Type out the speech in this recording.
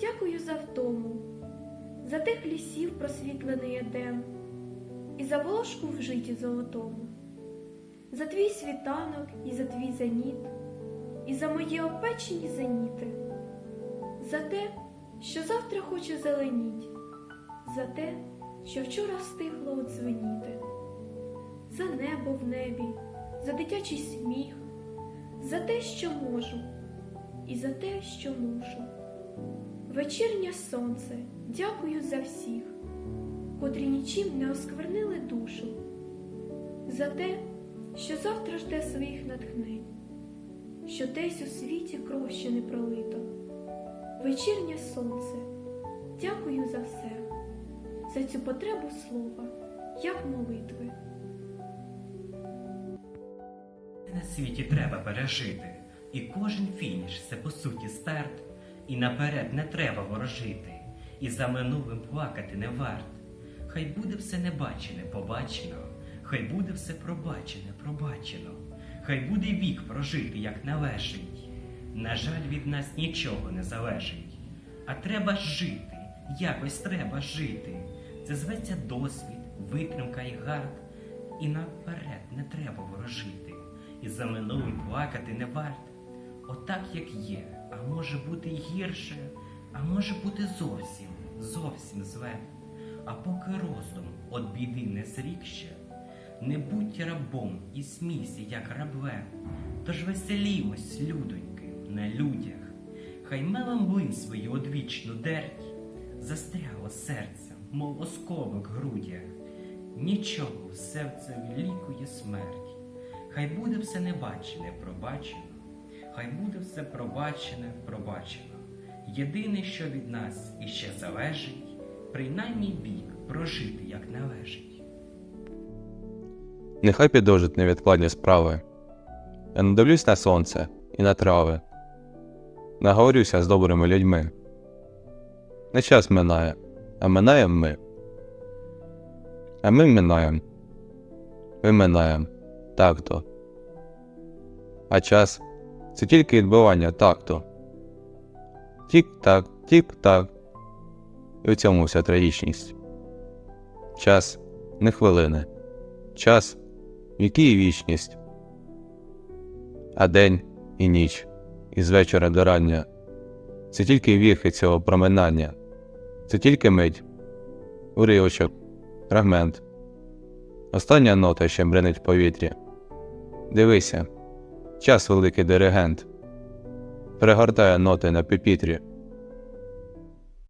Дякую за втому, за тих лісів просвітлений едем, і за волошку в житті золотому, за твій світанок і за твій зеніт, і за мої опечені зеніти, за те, що завтра хоче зеленіть, за те, що вчора встигло одзвеніти, за небо в небі, за дитячий сміх, за те, що можу, і за те, що мушу. Вечірнє сонце, дякую за всіх, котрі нічим не осквернили душу, за те, що завтра жде своїх натхнень, що десь у світі кров ще не пролито. Вечірнє сонце, дякую за все, за цю потребу слова, як молитви. На світі треба пережити, і кожен фініш це по суті старт, і наперед не треба ворожити, і за минулим плакати не варт. Хай буде все небачене, побачено, хай буде все пробачене, пробачено, хай буде вік прожити, як належить. На жаль, від нас нічого не залежить, а треба жити, якось треба жити. Це зветься досвід, витримка і гард, і наперед не треба ворожити, і за минулим плакати не варт. Отак, як є, а може бути й гірше, а може бути зовсім, зовсім зле. А поки роздум от біди не зрік ще, не будь рабом і смійся, як рабле, тож веселімось, людоньки, на людях, хай мелом млин свою одвічну дерть, застряло серце, мов осколок грудях, нічого в серце лікує смерть, хай буде все небачене, пробачено, хай буде все пробачене, пробачено. Єдине, що від нас іще залежить, принаймні бік прожити як належить. Нехай підожить невідкладні справи. Я надивлюсь на сонце і на трави, наговорюся з добрими людьми. Не час минає, а минаєм ми. А ми минаєм. Ми минаєм так-то. А час це тільки відбивання так-то. Тік-так, тік-так. І у цьому вся трагічність. Час не хвилини. Час віки і вічність, а день і ніч, із вечора до рання. Це тільки віхи цього проминання, це тільки мить, уривочок, фрагмент. Остання нота ще бренить в повітрі. Дивися, час великий диригент, Пригортає ноти на пепітрі.